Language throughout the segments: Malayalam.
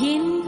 Yin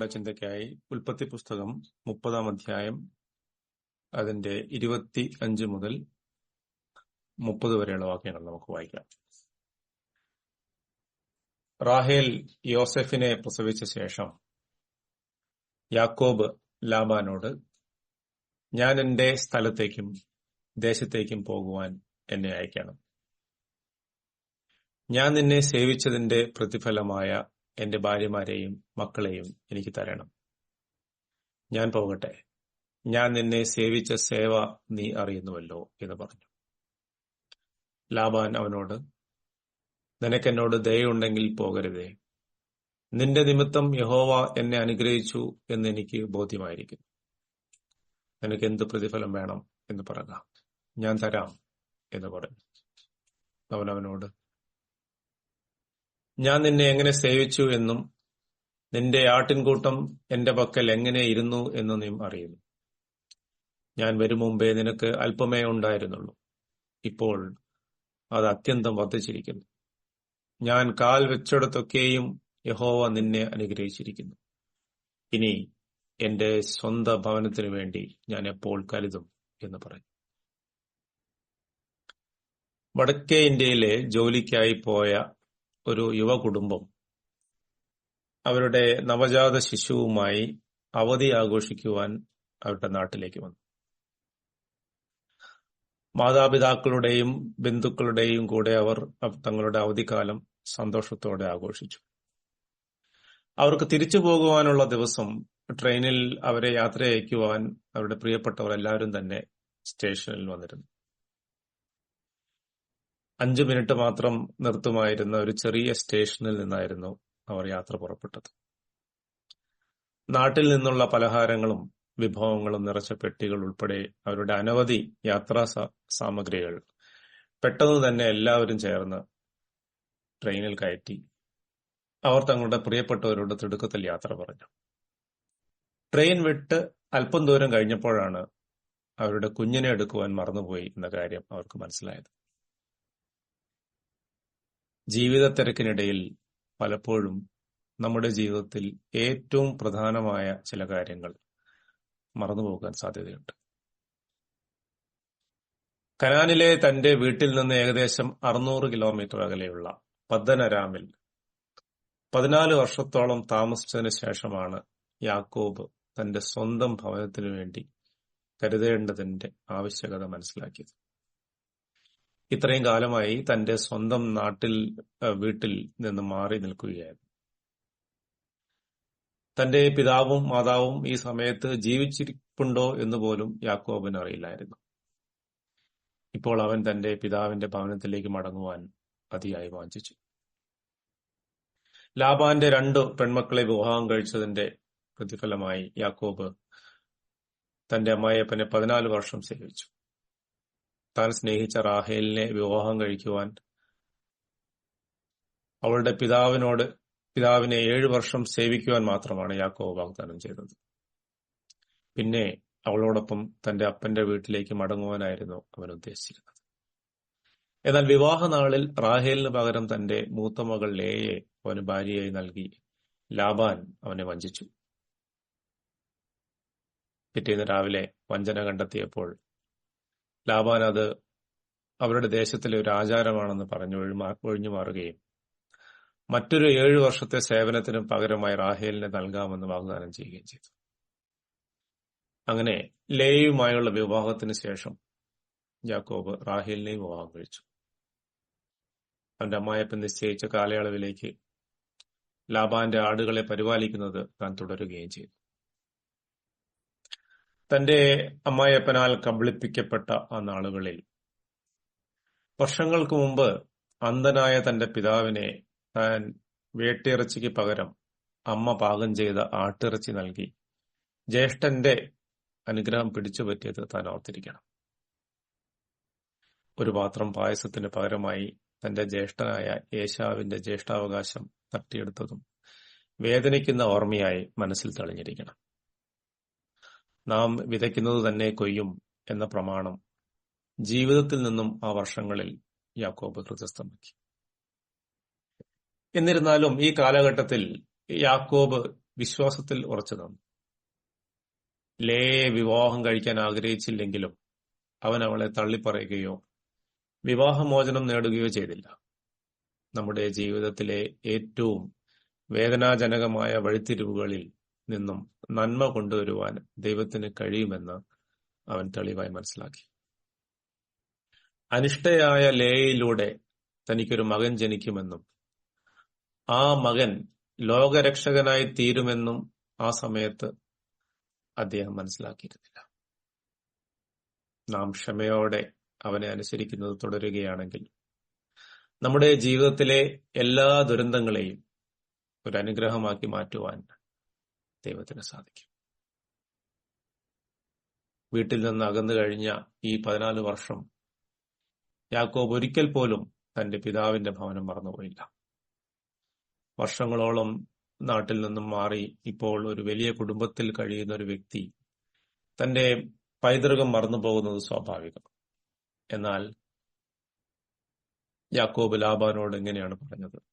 നമ്മുടെ ചിന്തയ്ക്കായി ഉൽപ്പത്തി പുസ്തകം മുപ്പതാം അധ്യായം അതിന്റെ ഇരുപത്തി അഞ്ച് മുതൽ മുപ്പത് വരെയുള്ള വാക്യങ്ങൾ നമുക്ക് വായിക്കാം. റാഹേൽ യോസെഫിനെ പ്രസവിച്ച ശേഷം യാക്കോബ് ലാബാനോട് ഞാൻ എന്റെ സ്ഥലത്തേക്കും ദേശത്തേക്കും പോകുവാൻ എന്നെ അയക്കണം ഞാൻ നിന്നെ സേവിച്ചതിന്റെ പ്രതിഫലമായ എന്റെ ഭാര്യമാരെയും മക്കളെയും എനിക്ക് തരണം. ഞാൻ പോകട്ടെ. ഞാൻ നിന്നെ സേവിച്ച സേവ നീ അറിയുന്നുവല്ലോ എന്ന് പറഞ്ഞു. ലാബാൻ അവനോട് നിനക്കെന്നോട് ദയുണ്ടെങ്കിൽ പോകരുതേ. നിന്റെ നിമിത്തം യഹോവ എന്നെ അനുഗ്രഹിച്ചു എന്ന് എനിക്ക് ബോധ്യമായിരിക്കുന്നു. നിനക്ക് എന്ത് പ്രതിഫലം വേണം എന്ന് പറക. ഞാൻ തരാം എന്ന് പറഞ്ഞു. അവനവനോട് ഞാൻ നിന്നെ എങ്ങനെ സേവിച്ചു എന്നും നിന്റെ ആട്ടിൻകൂട്ടം എന്റെ പക്കൽ എങ്ങനെ ഇരുന്നു എന്നും നീ അറിയുന്നു. ഞാൻ വരും മുമ്പേ നിനക്ക് അല്പമേ ഉണ്ടായിരുന്നുള്ളൂ. ഇപ്പോൾ അത് അത്യന്തം വർദ്ധിച്ചിരിക്കുന്നു. ഞാൻ കാൽ വെച്ചിടത്തൊക്കെയും യഹോവ നിന്നെ അനുഗ്രഹിച്ചിരിക്കുന്നു. ഇനി എന്റെ സ്വന്ത ഭവനത്തിന് വേണ്ടി ഞാൻ എപ്പോൾ കരുതും എന്ന് പറഞ്ഞു വടക്കേ ഇന്ത്യയിലെ ജോലിക്കായി പോയ ഒരു യുവ കുടുംബം അവരുടെ നവജാത ശിശുവുമായി അവധി ആഘോഷിക്കുവാൻ അവരുടെ നാട്ടിലേക്ക് വന്നു. മാതാപിതാക്കളുടെയും ബന്ധുക്കളുടെയും കൂടെ അവർ തങ്ങളുടെ അവധിക്കാലം സന്തോഷത്തോടെ ആഘോഷിച്ചു. അവർക്ക് തിരിച്ചു പോകുവാനുള്ള ദിവസം ട്രെയിനിൽ അവരെ യാത്ര അയക്കുവാൻ അവരുടെ പ്രിയപ്പെട്ടവർ എല്ലാവരും തന്നെ സ്റ്റേഷനിൽ വന്നിരുന്നു. അഞ്ചു മിനിറ്റ് മാത്രം നിർത്തുമായിരുന്ന ഒരു ചെറിയ സ്റ്റേഷനിൽ നിന്നായിരുന്നു അവർ യാത്ര പുറപ്പെട്ടത്. നാട്ടിൽ നിന്നുള്ള പലഹാരങ്ങളും വിഭവങ്ങളും നിറച്ച പെട്ടികൾ ഉൾപ്പെടെ അവരുടെ അനവധി യാത്രാ സാമഗ്രികൾ പെട്ടെന്ന് തന്നെ എല്ലാവരും ചേർന്ന് ട്രെയിനിൽ കയറ്റി. അവർ തങ്ങളുടെ പ്രിയപ്പെട്ടവരോട് തിടുക്കത്തിൽ യാത്ര പറഞ്ഞു. ട്രെയിൻ വിട്ട് അല്പം ദൂരം കഴിഞ്ഞപ്പോഴാണ് അവരുടെ കുഞ്ഞിനെ എടുക്കുവാൻ മറന്നുപോയി എന്ന കാര്യം അവർക്ക് മനസ്സിലായത്. ജീവിത തിരക്കിനിടയിൽ പലപ്പോഴും നമ്മുടെ ജീവിതത്തിൽ ഏറ്റവും പ്രധാനമായ ചില കാര്യങ്ങൾ മറന്നുപോകാൻ സാധ്യതയുണ്ട്. കനാനിലെ തന്റെ വീട്ടിൽ നിന്ന് ഏകദേശം അറുന്നൂറ് കിലോമീറ്റർ അകലെയുള്ള പദ്ദനരാമിൽ പതിനാല് വർഷത്തോളം താമസിച്ചതിന് ശേഷമാണ് യാക്കോബ് തന്റെ സ്വന്തം ഭവനത്തിനു വേണ്ടി കരുതേണ്ടതിന്റെ ആവശ്യകത മനസ്സിലാക്കിയത്. ഇത്രയും കാലമായി തന്റെ സ്വന്തം നാട്ടിൽ വീട്ടിൽ നിന്ന് മാറി നിൽക്കുകയായിരുന്നു. തന്റെ പിതാവും മാതാവും ഈ സമയത്ത് ജീവിച്ചിരിപ്പുണ്ടോ എന്ന് പോലും യാക്കോബിന് അറിയില്ലായിരുന്നു. ഇപ്പോൾ അവൻ തന്റെ പിതാവിന്റെ ഭവനത്തിലേക്ക് മടങ്ങുവാൻ അതിയായി വാഞ്ചിച്ചു. ലാബാന്റെ രണ്ട് പെൺമക്കളെ വിവാഹം കഴിച്ചതിന്റെ പ്രതിഫലമായി യാക്കോബ് തന്റെ അമ്മായിയപ്പനെ പതിനാല് വർഷം സേവിച്ചു. താൻ സ്നേഹിച്ച റാഹേലിനെ വിവാഹം കഴിക്കുവാൻ അവളുടെ പിതാവിനോട് പിതാവിനെ ഏഴു വർഷം സേവിക്കുവാൻ മാത്രമാണ് യാക്കോബ് വാഗ്ദാനം ചെയ്തത്. പിന്നെ അവളോടൊപ്പം തന്റെ അപ്പന്റെ വീട്ടിലേക്ക് മടങ്ങുവാനായിരുന്നു അവൻ ഉദ്ദേശിച്ചിരുന്നത്. എന്നാൽ വിവാഹ നാളിൽ റാഹേലിന് പകരം തന്റെ മൂത്ത മകൾ ലേയെ അവന് ഭാര്യയായി നൽകി ലാബാൻ അവനെ വഞ്ചിച്ചു. പിറ്റേന്ന് രാവിലെ വഞ്ചന കണ്ടെത്തിയപ്പോൾ ലാബാൻ അത് അവരുടെ ദേശത്തിലെ ഒരു ആചാരമാണെന്ന് പറഞ്ഞു ഒഴിഞ്ഞു മാറുകയും. മറ്റൊരു ഏഴു വർഷത്തെ സേവനത്തിന് പകരമായി റാഹേലിനെ നൽകാമെന്ന് വാഗ്ദാനം ചെയ്യുകയും ചെയ്തു. അങ്ങനെ ലേയുമായുള്ള വിവാഹത്തിന് ശേഷം ജാക്കോബ് റാഹേലിനെയും വിവാഹം കഴിച്ചു. അവന്റെ അമ്മായപ്പൻ നിശ്ചയിച്ച കാലയളവിലേക്ക് ലാബാന്റെ ആടുകളെ പരിപാലിക്കുന്നത് താൻ തുടരുകയും ചെയ്തു. തന്റെ അമ്മായപ്പനാൽ കബളിപ്പിക്കപ്പെട്ട ആ നാളുകളിൽ വർഷങ്ങൾക്ക് മുമ്പ് അന്ധനായ തന്റെ പിതാവിനെ താൻ വേട്ടിയിറച്ചിക്ക് പകരം അമ്മ പാകം ചെയ്ത ആട്ടിറച്ചി നൽകി ജ്യേഷ്ഠന്റെ അനുഗ്രഹം പിടിച്ചു പറ്റിയത് താൻ ഓർത്തിരിക്കണം. ഒരു പാത്രം പായസത്തിന് പകരമായി തന്റെ ജ്യേഷ്ഠനായ യേശാവിന്റെ ജ്യേഷ്ഠാവകാശം തട്ടിയെടുത്തതും വേദനിക്കുന്ന ഓർമ്മയായി മനസ്സിൽ തെളിഞ്ഞിരിക്കണം. നാം വിതയ്ക്കുന്നത് തന്നെ കൊയ്യും എന്ന പ്രമാണം ജീവിതത്തിൽ നിന്നും ആ വർഷങ്ങളിൽ യാക്കോബ് ഹൃദയസ്ഥമാക്കി എന്നിരുന്നാലും ഈ കാലഘട്ടത്തിൽ യാക്കോബ് വിശ്വാസത്തിൽ ഉറച്ചു നിന്നു. ലേയെ വിവാഹം കഴിക്കാൻ ആഗ്രഹിച്ചില്ലെങ്കിലും അവൻ അവളെ തള്ളിപ്പറയുകയോ വിവാഹമോചനം നേടുകയോ ചെയ്തില്ല. നമ്മുടെ ജീവിതത്തിലെ ഏറ്റവും വേദനാജനകമായ വഴിത്തിരിവുകളിൽ നിന്നും നന്മ കൊണ്ടുവരുവാൻ ദൈവത്തിന് കഴിയുമെന്ന് അവൻ തെളിവായി മനസ്സിലാക്കി. അനിഷ്ടയായ ലേയയിലൂടെ തനിക്കൊരു മകൻ ജനിക്കുമെന്നും ആ മകൻ ലോകരക്ഷകനായി തീരുമെന്നും ആ സമയത്ത് അദ്ദേഹം മനസ്സിലാക്കിയിരുന്നില്ല. നാം ക്ഷമയോടെ അവനെ അനുസരിക്കുന്നത് തുടരുകയാണെങ്കിൽ നമ്മുടെ ജീവിതത്തിലെ എല്ലാ ദുരന്തങ്ങളെയും ഒരു അനുഗ്രഹമാക്കി മാറ്റുവാൻ ദൈവത്തിന് സാധിക്കും. വീട്ടിൽ നിന്ന് അകന്നു കഴിഞ്ഞ ഈ പതിനാല് വർഷം യാക്കോബ് ഒരിക്കൽ പോലും തന്റെ പിതാവിന്റെ ഭവനം മറന്നുപോയില്ല. വർഷങ്ങളോളം നാട്ടിൽ നിന്നും മാറി ഇപ്പോൾ ഒരു വലിയ കുടുംബത്തിൽ കഴിയുന്ന ഒരു വ്യക്തി തന്റെ പൈതൃകം മറന്നുപോകുന്നത് സ്വാഭാവികം. എന്നാൽ യാക്കോബ് ലാബാനോട് എങ്ങനെയാണ് പറഞ്ഞത്?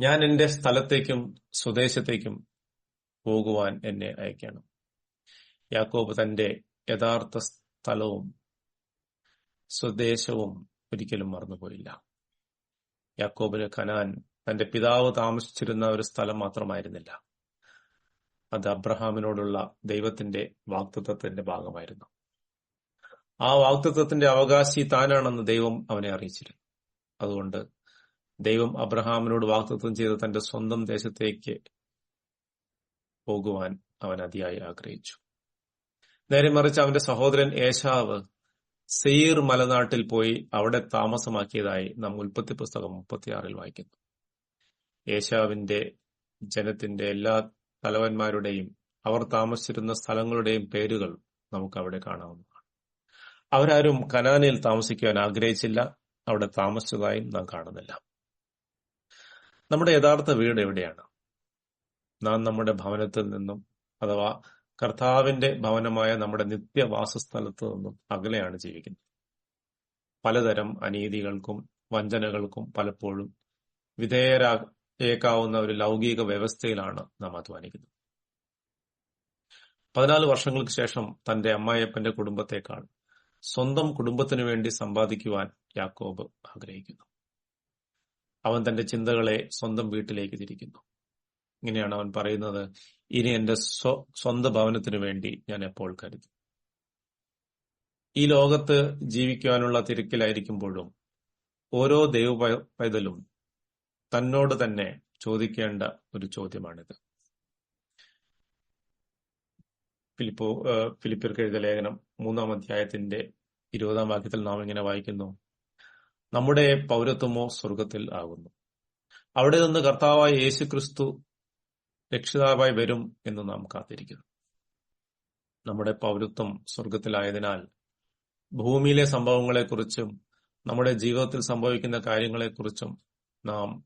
ഞാൻ എന്റെ സ്ഥലത്തേക്കും സ്വദേശത്തേക്കും പോകുവാൻ എന്നെ അയക്കണം യാക്കോബ് തന്റെ യഥാർത്ഥ സ്ഥലവും സ്വദേശവും ഒരിക്കലും മറന്നുപോയില്ല. യാക്കോബിന് കനാൻ തന്റെ പിതാവ് താമസിച്ചിരുന്ന ഒരു സ്ഥലം മാത്രമായിരുന്നില്ല. അത് അബ്രഹാമിനോടുള്ള ദൈവത്തിന്റെ വാക്തത്വത്തിന്റെ ഭാഗമായിരുന്നു. ആ വാക്തത്വത്തിന്റെ അവകാശി താനാണെന്ന് ദൈവം അവനെ അറിയിച്ചിരുന്നു. അതുകൊണ്ട് ദൈവം അബ്രഹാമിനോട് വാക്തത്വം ചെയ്ത തന്റെ സ്വന്തം ദേശത്തേക്ക് പോകുവാൻ അവൻ അതിയായി ആഗ്രഹിച്ചു. നേരെ മറിച്ച് അവന്റെ സഹോദരൻ ഏശാവ് സെയീർ മലനാട്ടിൽ പോയി അവിടെ താമസമാക്കിയതായി നാം ഉൽപ്പത്തി പുസ്തകം മുപ്പത്തിയാറിൽ വായിക്കുന്നു. ഏശാവിന്റെ ജനത്തിന്റെ എല്ലാ തലവന്മാരുടെയും അവർ താമസിച്ചിരുന്ന സ്ഥലങ്ങളുടെയും പേരുകൾ നമുക്ക് അവിടെ കാണാവുന്നതാണ്. അവരാരും കനാനിൽ താമസിക്കുവാൻ ആഗ്രഹിച്ചില്ല. അവിടെ താമസിച്ചതായും നാം കാണുന്നില്ല. നമ്മുടെ യഥാർത്ഥ വീട് എവിടെയാണ്? നാം നമ്മുടെ ഭവനത്തിൽ നിന്നും അഥവാ കർത്താവിന്റെ ഭവനമായ നമ്മുടെ നിത്യവാസസ്ഥലത്ത് നിന്നും അകലെയാണ് ജീവിക്കുന്നത്. പലതരം അനീതികൾക്കും വഞ്ചനകൾക്കും പലപ്പോഴും വിധേയരായേക്കാവുന്ന ഒരു ലൗകിക വ്യവസ്ഥയിലാണ് നാം അധ്വാനിക്കുന്നത്. പതിനാല് വർഷങ്ങൾക്ക് ശേഷം തന്റെ അമ്മായപ്പന്റെ കുടുംബത്തെക്കാൾ സ്വന്തം കുടുംബത്തിനു വേണ്ടി സമ്പാദിക്കുവാൻ യാക്കോബ് ആഗ്രഹിക്കുന്നു. അവൻ തന്റെ ചിന്തകളെ സ്വന്തം വീട്ടിലേക്ക് തിരിക്കുന്നു. ഇങ്ങനെയാണ് അവൻ പറയുന്നത് ഇനി എന്റെ സ്വ സ്വന്തം ഭവനത്തിനു വേണ്ടി ഞാൻ എപ്പോൾ കരുതും? ഈ ലോകത്ത് ജീവിക്കുവാനുള്ള തിരക്കിലായിരിക്കുമ്പോഴും ഓരോ ദൈവ പൈതലും തന്നോട് തന്നെ ചോദിക്കേണ്ട ഒരു ചോദ്യമാണിത്. ഫിലിപ്പോ ഫിലിപ്പിർക്ക് എഴുതിയ ലേഖനം മൂന്നാം അധ്യായത്തിന്റെ ഇരുപതാം വാക്യത്തിൽ നാം ഇങ്ങനെ വായിക്കുന്നു നമ്മുടെ പൗരത്വമോ സ്വർഗത്തിൽ ആകുന്നു. അവിടെ നിന്ന് കർത്താവായ യേശു ക്രിസ്തു രക്ഷിതാവായി വരും എന്ന് നാം കാത്തിരിക്കുന്നു. നമ്മുടെ പൗരത്വം സ്വർഗത്തിലായതിനാൽ ഭൂമിയിലെ സംഭവങ്ങളെക്കുറിച്ചും നമ്മുടെ ജീവിതത്തിൽ സംഭവിക്കുന്ന കാര്യങ്ങളെക്കുറിച്ചും നാം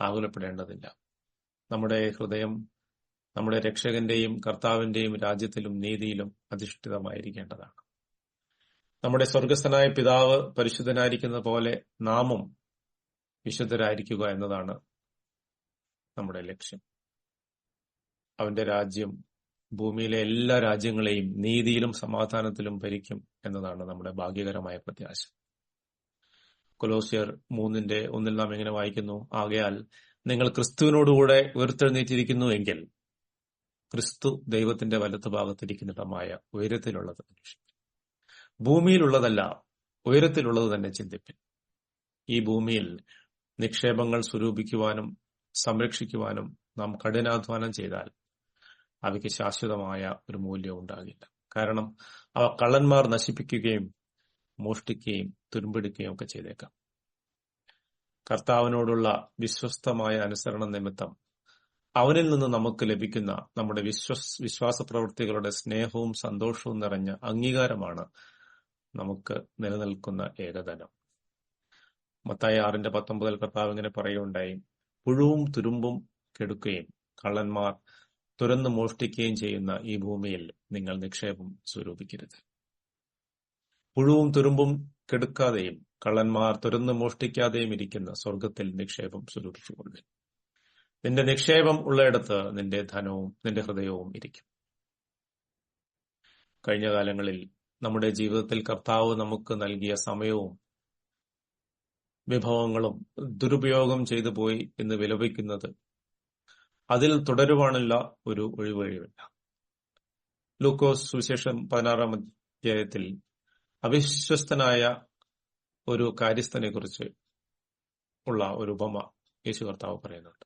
ആകുലപ്പെടേണ്ടതില്ല. നമ്മുടെ ഹൃദയം നമ്മുടെ രക്ഷകന്റെയും കർത്താവിന്റെയും രാജ്യത്തിലും നീതിയിലും അധിഷ്ഠിതമായിരിക്കേണ്ടതാണ്. നമ്മുടെ സ്വർഗസ്ഥനായ പിതാവ് പരിശുദ്ധനായിരിക്കുന്ന പോലെ നാമും വിശുദ്ധരായിരിക്കുക എന്നതാണ് നമ്മുടെ ലക്ഷ്യം. അവന്റെ രാജ്യം ഭൂമിയിലെ എല്ലാ രാജ്യങ്ങളെയും നീതിയിലും സമാധാനത്തിലും ഭരിക്കും എന്നതാണ് നമ്മുടെ ഭാഗ്യകരമായ പ്രത്യാശ. കൊലോസിയർ മൂന്നിന്റെ ഒന്നിൽ നാം എങ്ങനെ വായിക്കുന്നു ആകയാൽ നിങ്ങൾ ക്രിസ്തുവിനോടുകൂടെ ഉയർത്തെഴുന്നേറ്റിരിക്കുന്നു എങ്കിൽ ക്രിസ്തു ദൈവത്തിന്റെ വലത്ത് ഭാഗത്തിരിക്കുന്നിടമായ ഉയരത്തിലുള്ളത് അന്വേഷിക്കും ഭൂമിയിലുള്ളതല്ല ഉയരത്തിലുള്ളത് തന്നെ ചിന്തിപ്പിൻ. ഈ ഭൂമിയിൽ നിക്ഷേപങ്ങൾ സ്വരൂപിക്കുവാനും സംരക്ഷിക്കുവാനും നാം കഠിനാധ്വാനം ചെയ്താൽ അവയ്ക്ക് ശാശ്വതമായ ഒരു മൂല്യം ഉണ്ടാകില്ല. കാരണം അവ കള്ളന്മാർ നശിപ്പിക്കുകയും മോഷ്ടിക്കുകയും തുരുമ്പെടുക്കുകയും ഒക്കെ ചെയ്തേക്കാം. കർത്താവിനോടുള്ള വിശ്വസ്തമായ അനുസരണ നിമിത്തം അവനിൽ നിന്ന് നമുക്ക് ലഭിക്കുന്ന നമ്മുടെ വിശ്വസ് വിശ്വാസ പ്രവൃത്തികളുടെ സ്നേഹവും സന്തോഷവും നിറഞ്ഞ അംഗീകാരമാണ് നമുക്ക് നിലനിൽക്കുന്ന ഏകധനം. മത്തായി ആറിന്റെ പത്തൊമ്പതിൽ കർത്താവ് ഇങ്ങനെ പറയുകയുണ്ടായി. പുഴുവും തുരുമ്പും കെടുക്കുകയും കള്ളന്മാർ തുരന്ന് മോഷ്ടിക്കുകയും ചെയ്യുന്ന ഈ ഭൂമിയിൽ നിങ്ങൾ നിക്ഷേപം സ്വരൂപിക്കരുത്. പുഴുവും തുരുമ്പും കെടുക്കാതെയും കള്ളന്മാർ തുരന്ന് മോഷ്ടിക്കാതെയും ഇരിക്കുന്ന സ്വർഗത്തിൽ നിക്ഷേപം സ്വരൂപിച്ചുകൊള്ളു നിന്റെ നിക്ഷേപം ഉള്ളയിടത്ത് നിന്റെ ധനവും നിന്റെ ഹൃദയവും ഇരിക്കും. കഴിഞ്ഞ കാലങ്ങളിൽ നമ്മുടെ ജീവിതത്തിൽ കർത്താവ് നമുക്ക് നൽകിയ സമയവും വിഭവങ്ങളും ദുരുപയോഗം ചെയ്തു പോയി എന്ന് വിലപിക്കുന്നത് അതിൽ തുടരുവാനുള്ള ഒരു ഒഴിവഴിവില്ല ലൂക്കോസ് സുവിശേഷം പതിനാറാം അധ്യായത്തിൽ അവിശ്വസ്തനായ ഒരു കാര്യസ്ഥനെ കുറിച്ച് ഉള്ള ഒരു ഉപമ യേശു കർത്താവ് പറയുന്നുണ്ട്.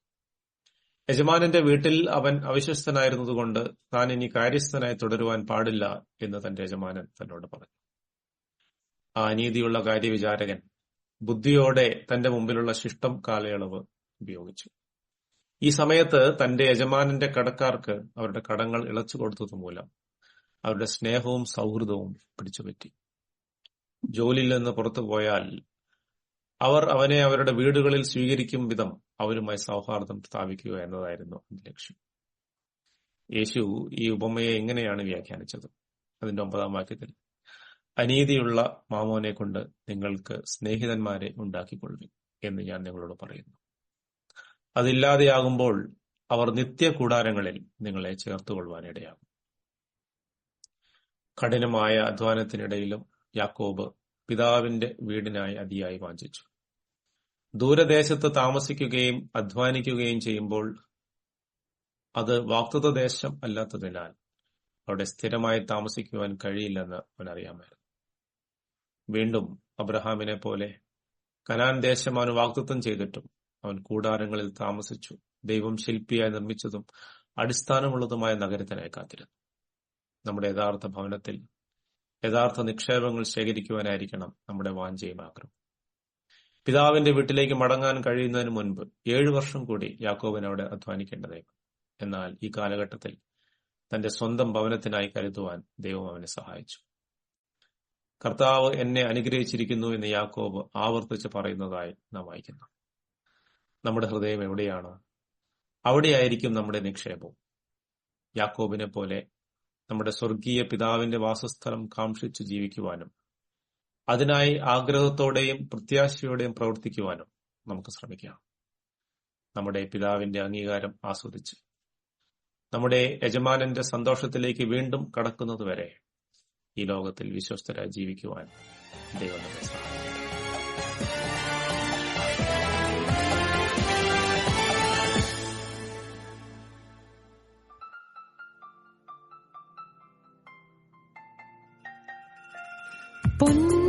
യജമാനന്റെ വീട്ടിൽ അവൻ അവിശ്വസ്തനായിരുന്നതുകൊണ്ട് താൻ ഇനി കാര്യസ്ഥനായി തുടരുവാൻ പാടില്ല എന്ന് തന്റെ യജമാനൻ തന്നോട് പറഞ്ഞു. ആ അനീതിയുള്ള കാര്യവിചാരകൻ ബുദ്ധിയോടെ തന്റെ മുമ്പിലുള്ള ശിഷ്ടം കാലയളവ് ഉപയോഗിച്ചു. ഈ സമയത്ത് തന്റെ യജമാനന്റെ കടക്കാർക്ക് അവരുടെ കടങ്ങൾ ഇളച്ചു കൊടുത്തത് മൂലം അവരുടെ സ്നേഹവും സൗഹൃദവും പിടിച്ചുപറ്റി. ജോലിയിൽ നിന്ന് പുറത്തു പോയാൽ അവർ അവനെ അവരുടെ വീടുകളിൽ സ്വീകരിക്കും വിധം അവരുമായി സൗഹാർദ്ദം സ്ഥാപിക്കുക എന്നതായിരുന്നു ലക്ഷ്യം. യേശു ഈ ഉപമയെ എങ്ങനെയാണ് വ്യാഖ്യാനിച്ചത്? അതിന്റെ ഒമ്പതാം വാക്യത്തിൽ അനീതിയുള്ള മാമോനെ കൊണ്ട് നിങ്ങൾക്ക് സ്നേഹിതന്മാരെ ഉണ്ടാക്കിക്കൊള്ളുവിൻ എന്ന് ഞാൻ നിങ്ങളോട് പറയുന്നു. അതില്ലാതെയാകുമ്പോൾ അവർ നിത്യ കൂടാരങ്ങളിൽ നിങ്ങളെ ചേർത്തുകൊള്ളുവാനിടയാകും. കഠിനമായ അധ്വാനത്തിനിടയിലും യാക്കോബ് പിതാവിന്റെ വീടിനായി അതിയായി വാഞ്ചിച്ചു. ദൂരദേശത്ത് താമസിക്കുകയും അധ്വാനിക്കുകയും ചെയ്യുമ്പോൾ അത് വാക്തത്വ ദേശം അല്ലാത്തതിനാൽ അവിടെ സ്ഥിരമായി താമസിക്കുവാൻ കഴിയില്ലെന്ന് അവൻ അറിയാമായിരുന്നു വീണ്ടും അബ്രഹാമിനെ പോലെ കനാൻ ദേശം അവന് വാക്തത്വം ചെയ്തിട്ടും അവൻ കൂടാരങ്ങളിൽ താമസിച്ചു. ദൈവം ശില്പിയായി നിർമ്മിച്ചതും അടിസ്ഥാനമുള്ളതുമായ നഗരത്തിനായി കാത്തിരുന്നു. നമ്മുടെ യഥാർത്ഥ ഭവനത്തിൽ യഥാർത്ഥ നിക്ഷേപങ്ങൾ ശേഖരിക്കുവാനായിരിക്കണം നമ്മുടെ വാഞ്ചയും ആഗ്രഹം. പിതാവിന്റെ വീട്ടിലേക്ക് മടങ്ങാൻ കഴിയുന്നതിന് മുൻപ് ഏഴു വർഷം കൂടി യാക്കോബൻ അവിടെ അധ്വാനിക്കേണ്ടതേ എന്നാൽ ഈ കാലഘട്ടത്തിൽ തന്റെ സ്വന്തം ഭവനത്തിനായി കരുതുവാൻ ദൈവം അവനെ സഹായിച്ചു. കർത്താവ് എന്നെ അനുഗ്രഹിച്ചിരിക്കുന്നു എന്ന് യാക്കോബ് ആവർത്തിച്ച് പറയുന്നതായി നാം വായിക്കുന്നു. നമ്മുടെ ഹൃദയം എവിടെയാണ് അവിടെയായിരിക്കും നമ്മുടെ നിക്ഷേപവും. യാക്കോബിനെ പോലെ നമ്മുടെ സ്വർഗീയ പിതാവിന്റെ വാസസ്ഥലം കാക്ഷിച്ചു ജീവിക്കുവാനും അതിനായി ആഗ്രഹത്തോടെയും പ്രത്യാശയോടെയും പ്രവർത്തിക്കുവാനും നമുക്ക് ശ്രമിക്കാം. നമ്മുടെ പിതാവിന്റെ അംഗീകാരം ആസ്വദിച്ച് നമ്മുടെ യജമാനന്റെ സന്തോഷത്തിലേക്ക് വീണ്ടും കടക്കുന്നതുവരെ ഈ ലോകത്തിൽ വിശ്വസ്തരായി ജീവിക്കുവാൻ ദൈവം പൊന്നു